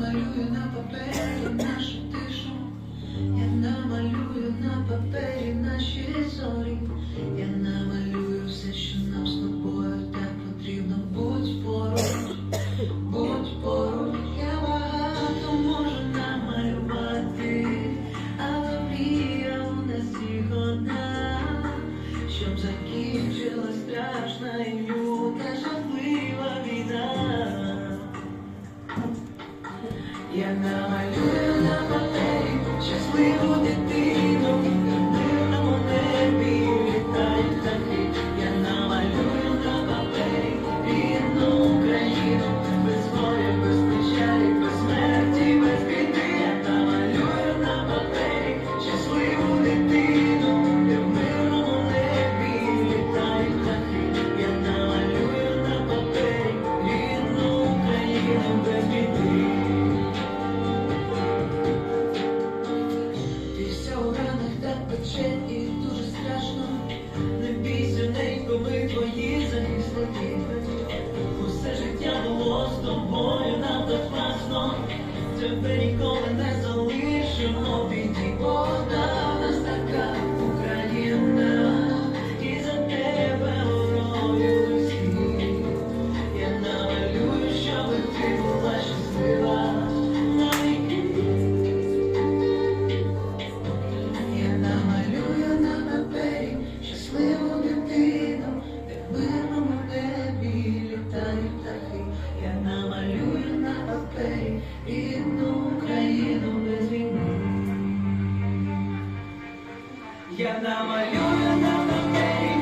намалюю на папері нашу тишу, я намалюю на папері наші зорі, я намалюю все, що нам з тобою так потрібно. Будь поруч, будь поруч, я багато можу намалювати, але мрія у нас одна, щоб закінчилась страшна намалюю на папері. Щасливу дитину, так пече і дуже страшно. Не бійся, ненько, ми твої захисники. Усе життя було з тобою нам так класно. Тебе ніколи не залишимо біді. Я намалюю на папері